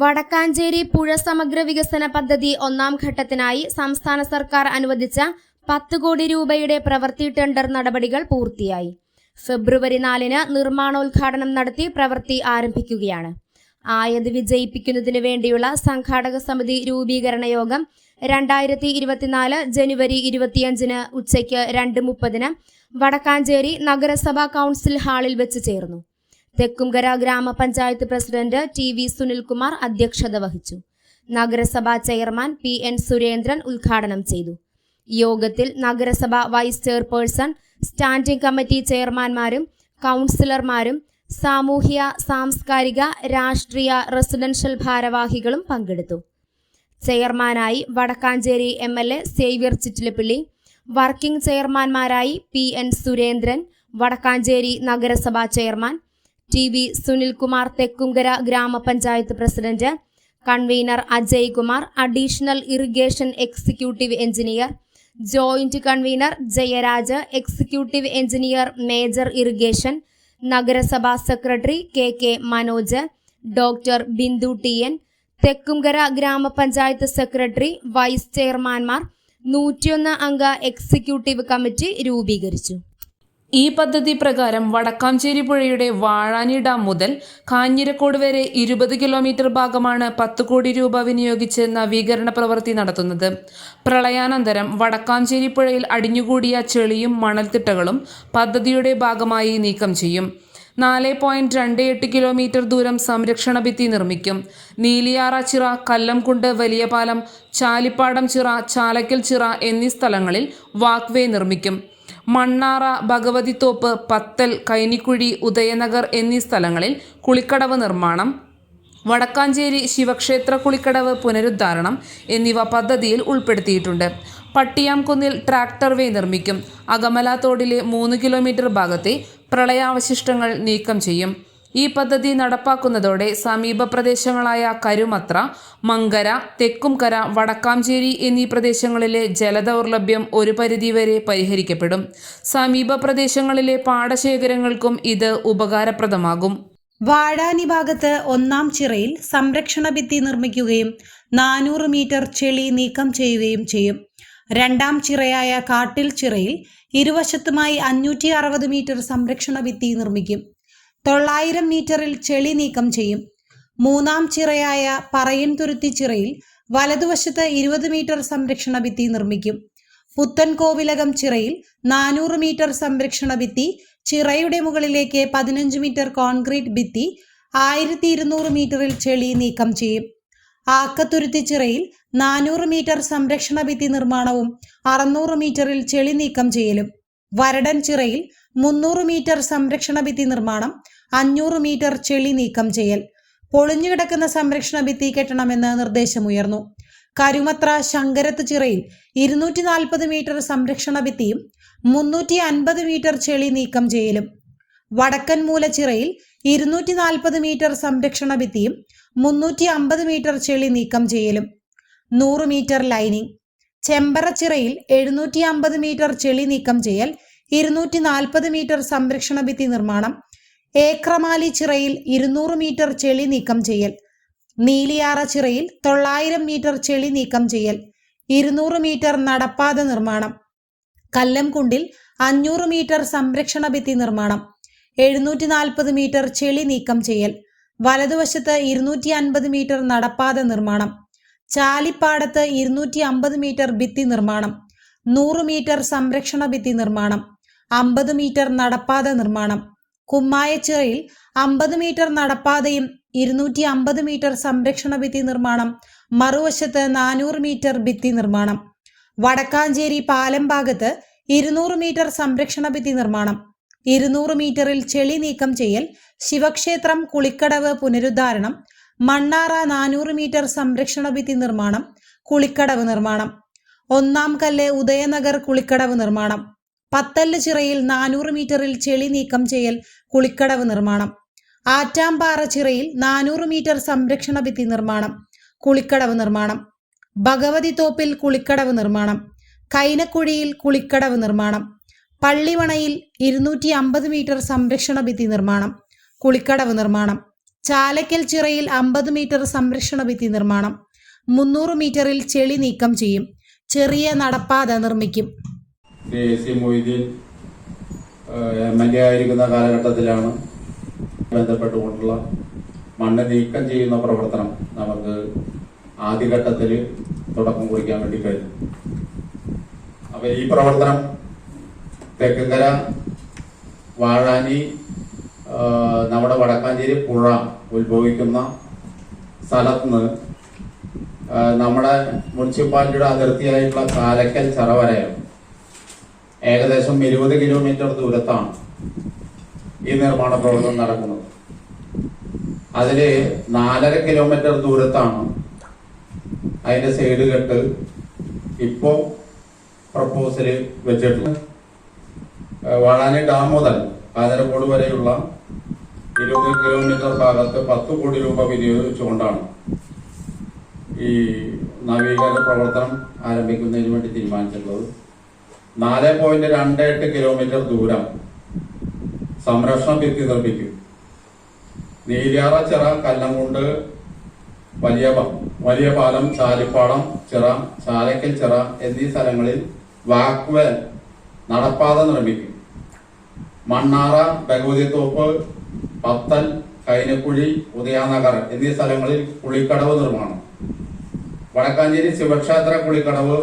വടക്കാഞ്ചേരി പുഴ സമഗ്ര വികസന പദ്ധതി ഒന്നാം ഘട്ടത്തിനായി സംസ്ഥാന സർക്കാർ അനുവദിച്ച പത്ത് കോടി രൂപയുടെ പ്രവൃത്തി ടെൻഡർ നടപടികൾ പൂർത്തിയായി. ഫെബ്രുവരി നാലിന് നിർമ്മാണോദ്ഘാടനം നടത്തി പ്രവൃത്തി ആരംഭിക്കുകയാണ്. ആയത് വിജയിപ്പിക്കുന്നതിനു വേണ്ടിയുള്ള സംഘാടക സമിതി രൂപീകരണ യോഗം രണ്ടായിരത്തി ഇരുപത്തിനാല് ജനുവരി ഇരുപത്തിയഞ്ചിന് ഉച്ചയ്ക്ക് രണ്ട് മുപ്പതിന് വടക്കാഞ്ചേരി നഗരസഭാ കൗൺസിൽ ഹാളിൽ വെച്ച് ചേർന്നു. തെക്കുംകര ഗ്രാമപഞ്ചായത്ത് പ്രസിഡന്റ് ടി വി സുനിൽകുമാർ അധ്യക്ഷത വഹിച്ചു. നഗരസഭാ ചെയർമാൻ പി എൻ സുരേന്ദ്രൻ ഉദ്ഘാടനം ചെയ്തു. യോഗത്തിൽ നഗരസഭ വൈസ് ചെയർപേഴ്സൺ സ്റ്റാൻഡിംഗ് കമ്മിറ്റി ചെയർമാൻമാരും കൗൺസിലർമാരും സാമൂഹ്യ സാംസ്കാരിക രാഷ്ട്രീയ റെസിഡൻഷ്യൽ ഭാരവാഹികളും പങ്കെടുത്തു. ചെയർമാനായി Vadakkancheri M L A Xavier Chittilappilly working ചെയർമാൻമാരായി P N Surendran Vadakkanchery നഗരസഭാ chairman T V Sunilkumar Thekkumkara ഗ്രാമപഞ്ചായത്ത് president convener Ajay Kumar additional irrigation executive engineer joint convener Jayaraj executive engineer major irrigation നഗരസഭാ secretary K K Manoj doctor Bindu T N Thekkumkara ഗ്രാമപഞ്ചായത്ത് secretary vice ചെയർമാൻമാർ നൂറ്റിയൊന്ന് അംഗ executive committee രൂപീകരിച്ചു. ഈ പദ്ധതി പ്രകാരം വടക്കാഞ്ചേരി പുഴയുടെ വാഴാനി ഡാം മുതൽ കാഞ്ഞിരക്കോട് വരെ ഇരുപത് കിലോമീറ്റർ ഭാഗമാണ് പത്ത് കോടി രൂപ വിനിയോഗിച്ച് നവീകരണ പ്രവൃത്തി നടത്തുന്നത്. പ്രളയാനന്തരം വടക്കാഞ്ചേരി പുഴയിൽ അടിഞ്ഞുകൂടിയ ചെളിയും മണൽത്തിട്ടകളും പദ്ധതിയുടെ ഭാഗമായി നീക്കം ചെയ്യും. നാല് പോയിന്റ് രണ്ട് എട്ട് കിലോമീറ്റർ ദൂരം സംരക്ഷണ ഭിത്തി നിർമ്മിക്കും. നീലിയാറ ചിറ കല്ലംകുണ്ട് വലിയ പാലം ചാലിപ്പാടം ചിറ ചാലക്കൽ ചിറ എന്നീ സ്ഥലങ്ങളിൽ വാക്വേ നിർമ്മിക്കും. മണ്ണാറ ഭഗവതിത്തോപ്പ് പത്തൽ കൈനിക്കുഴി ഉദയനഗർ എന്നീ സ്ഥലങ്ങളിൽ കുളിക്കടവ് നിർമ്മാണം വടക്കാഞ്ചേരി ശിവക്ഷേത്ര കുളിക്കടവ് പുനരുദ്ധാരണം എന്നിവ പദ്ധതിയിൽ ഉൾപ്പെടുത്തിയിട്ടുണ്ട്. പട്ടിയാംകുന്നിൽ ട്രാക്ടർ വേ നിർമ്മിക്കും. അകമല തോടിലെ മൂന്ന് കിലോമീറ്റർ ഭാഗത്തെ പ്രളയാവശിഷ്ടങ്ങൾ നീക്കം ചെയ്യും. ഈ പദ്ധതി നടപ്പാക്കുന്നതോടെ സമീപ പ്രദേശങ്ങളായ കരുമത്ര മങ്കര തെക്കുംകര വടക്കാംചേരി എന്നീ പ്രദേശങ്ങളിലെ ജലദൗർലഭ്യം ഒരു പരിധിവരെ പരിഹരിക്കപ്പെടും. സമീപ പ്രദേശങ്ങളിലെ പാടശേഖരങ്ങൾക്കും ഇത് ഉപകാരപ്രദമാകും. വാഴാനി ഭാഗത്ത് ഒന്നാം ചിറയിൽ സംരക്ഷണ ഭിത്തി നിർമ്മിക്കുകയും നാനൂറ് മീറ്റർ ചെളി നീക്കം ചെയ്യുകയും ചെയ്യും. രണ്ടാം ചിറയായ കാട്ടിൽ ചിറയിൽ ഇരുവശത്തുമായി അഞ്ഞൂറ്റി അറുപത് മീറ്റർ സംരക്ഷണ ഭിത്തി നിർമ്മിക്കും. തൊള്ളായിരം മീറ്ററിൽ ചെളി നീക്കം ചെയ്യും. മൂന്നാം ചിറയായ പറയൻ തുരുത്തി ചിറയിൽ വലതുവശത്ത് ഇരുപത് മീറ്റർ സംരക്ഷണ ഭിത്തി നിർമ്മിക്കും. പുത്തൻ കോവിലകം ചിറയിൽ നാനൂറ് മീറ്റർ സംരക്ഷണ ഭിത്തി ചിറയുടെ മുകളിലേക്ക് പതിനഞ്ച് മീറ്റർ കോൺക്രീറ്റ് ഭിത്തി ആയിരത്തി ഇരുന്നൂറ് മീറ്ററിൽ ചെളി നീക്കം ചെയ്യും. ആക്കത്തുരുത്തി ചിറയിൽ നാനൂറ് മീറ്റർ സംരക്ഷണ ഭിത്തി നിർമ്മാണവും അറുന്നൂറ് മീറ്ററിൽ ചെളി നീക്കം ചെയ്യലും. വരടൻ ചിറയിൽ മുന്നൂറ് മീറ്റർ സംരക്ഷണ ഭിത്തി നിർമ്മാണം അഞ്ഞൂറ് മീറ്റർ ചെളി നീക്കം ചെയ്യൽ. പൊളിഞ്ഞുകിടക്കുന്ന സംരക്ഷണ ഭിത്തി കെട്ടണമെന്ന് നിർദ്ദേശമുയർന്നു. കരുമത്ര ശങ്കരത്ത് ചിറയിൽ ഇരുന്നൂറ്റി നാൽപ്പത് മീറ്റർ സംരക്ഷണ ഭിത്തിയും മുന്നൂറ്റി അൻപത് മീറ്റർ ചെളി നീക്കം ചെയ്യലും. വടക്കൻ മൂലച്ചിറയിൽ ഇരുന്നൂറ്റി നാൽപ്പത് മീറ്റർ സംരക്ഷണ ഭിത്തിയും മുന്നൂറ്റി അമ്പത് മീറ്റർ ചെളി നീക്കം ചെയ്യലും. നൂറ് മീറ്റർ ലൈനിങ്. ചെമ്പറച്ചിറയിൽ എഴുന്നൂറ്റി അമ്പത് മീറ്റർ ചെളി നീക്കം ചെയ്യൽ ഇരുന്നൂറ്റി നാൽപ്പത് മീറ്റർ സംരക്ഷണ ഭിത്തി നിർമ്മാണം ഏക്രമാലി ചിറയിൽ ഇരുന്നൂറ് മീറ്റർ ചെളി നീക്കം ചെയ്യൽ. നീലിയാറ ചിറയിൽ തൊള്ളായിരം മീറ്റർ ചെളി നീക്കം ചെയ്യൽ. ഇരുന്നൂറ് മീറ്റർ നടപ്പാത നിർമ്മാണം. കല്ലംകുണ്ടിൽ അഞ്ഞൂറ് മീറ്റർ സംരക്ഷണ ഭിത്തി നിർമ്മാണം. എഴുന്നൂറ്റി നാൽപ്പത് മീറ്റർ ചെളി നീക്കം ചെയ്യൽ. വലതുവശത്ത് ഇരുന്നൂറ്റി അൻപത് മീറ്റർ നടപ്പാത നിർമ്മാണം. ചാലിപ്പാടത്ത് ഇരുന്നൂറ്റി അമ്പത് മീറ്റർ ഭിത്തി നിർമ്മാണം. നൂറ് മീറ്റർ സംരക്ഷണ ഭിത്തി നിർമ്മാണം. അമ്പത് മീറ്റർ നടപ്പാത നിർമ്മാണം. കുമ്മായച്ചിറയിൽ അമ്പത് മീറ്റർ നടപ്പാതയും ഇരുന്നൂറ്റി അമ്പത് മീറ്റർ സംരക്ഷണ ഭിത്തി നിർമ്മാണം മറുവശത്ത് നാനൂറ് മീറ്റർ ഭിത്തി നിർമ്മാണം. വടക്കാഞ്ചേരി പാലം ഭാഗത്ത് ഇരുന്നൂറ് മീറ്റർ സംരക്ഷണ ഭിത്തി നിർമ്മാണം ഇരുന്നൂറ് മീറ്ററിൽ ചെളി നീക്കം ചെയ്യൽ ശിവക്ഷേത്രം കുളിക്കടവ് പുനരുദ്ധാരണം മണ്ണാറ നാനൂറ് മീറ്റർ സംരക്ഷണ ഭിത്തി നിർമ്മാണം കുളിക്കടവ് നിർമ്മാണം. ഒന്നാം കല്ല് ഉദയനഗർ കുളിക്കടവ് നിർമ്മാണം. പത്തല്ല് ചിറയിൽ നാനൂറ് മീറ്ററിൽ ചെളി നീക്കം ചെയ്യൽ കുളിക്കടവ് നിർമ്മാണം. ആറ്റാമ്പാറ ചിറയിൽ നാനൂറ് മീറ്റർ സംരക്ഷണ ഭിത്തി നിർമ്മാണം കുളിക്കടവ് നിർമ്മാണം. ഭഗവതി തോപ്പിൽ കുളിക്കടവ് നിർമ്മാണം. കൈനക്കുഴിയിൽ കുളിക്കടവ് നിർമ്മാണം. പള്ളിവണയിൽ ഇരുന്നൂറ്റി അമ്പത് മീറ്റർ സംരക്ഷണ ഭിത്തി നിർമ്മാണം കുളിക്കടവ് നിർമ്മാണം. ചാലക്കൽ ചിറയിൽ അമ്പത് മീറ്റർ സംരക്ഷണ ഭിത്തി നിർമ്മാണം. മുന്നൂറ് മീറ്ററിൽ ചെളി നീക്കം ചെയ്യും. ചെറിയ നടപ്പാത നിർമ്മിക്കും. Shri A C Moideen M L A ആയിരിക്കുന്ന കാലഘട്ടത്തിലാണ് ബന്ധപ്പെട്ടുകൊണ്ടുള്ള മണ്ണ് നീക്കം ചെയ്യുന്ന പ്രവർത്തനം നമുക്ക് ആദ്യഘട്ടത്തിൽ തുടക്കം കുറിക്കാൻ വേണ്ടി കഴിഞ്ഞു. അപ്പൊ ഈ പ്രവർത്തനം തെക്കങ്കര വാഴാനി നമ്മുടെ വടക്കാഞ്ചേരി പുഴ ഉത്ഭവിക്കുന്ന സ്ഥലത്തുനിന്ന് നിന്ന് നമ്മുടെ മുനിസിപ്പാലിറ്റിയുടെ അതിർത്തിയായിട്ടുള്ള കാലക്കൽ ചറ വരെയാണ്. ഏകദേശം ഇരുപത് കിലോമീറ്റർ ദൂരത്താണ് ഈ നിർമ്മാണ പ്രവർത്തനം നടക്കുന്നത്. അതിൽ നാലര കിലോമീറ്റർ ദൂരത്താണ് അതിന്റെ സൈഡ് കെട്ട് ഇപ്പോ പ്രപ്പോസൽ വെച്ചിട്ടുണ്ട് വളാനി ഡാം മുതൽ കാഞ്ഞിരക്കോട് വരെയുള്ള ഇരുപത് കിലോമീറ്റർ ഭാഗത്ത് പത്ത് കോടി രൂപ വിനിയോഗിച്ചുകൊണ്ടാണ് ഈ നവീകരണ പ്രവർത്തനം ആരംഭിക്കുന്നതിന് വേണ്ടി തീരുമാനിച്ചിട്ടുള്ളത്. നാല് പോയിന്റ് രണ്ട് എട്ട് കിലോമീറ്റർ ദൂരം. സംരക്ഷണ ഭിത്തി നിർമ്മിക്കും നീലിയാറ ചിറ കല്ലംകുണ്ട് വലിയ വലിയ പാലം ചാലിപ്പാടം ചിറ ചാലക്കൽ ചിറ എന്നീ സ്ഥലങ്ങളിൽ വാക്വൽ നടപ്പാത നിർമ്മിക്കും. മണ്ണാറ ഭഗവതിത്തോപ്പ് പത്തൽ കൈനക്കുഴി ഉദയാനഗർ എന്നീ സ്ഥലങ്ങളിൽ കുളിക്കടവ് നിർമ്മാണം. വടക്കാഞ്ചേരി ശിവക്ഷേത്ര കുളിക്കടവ്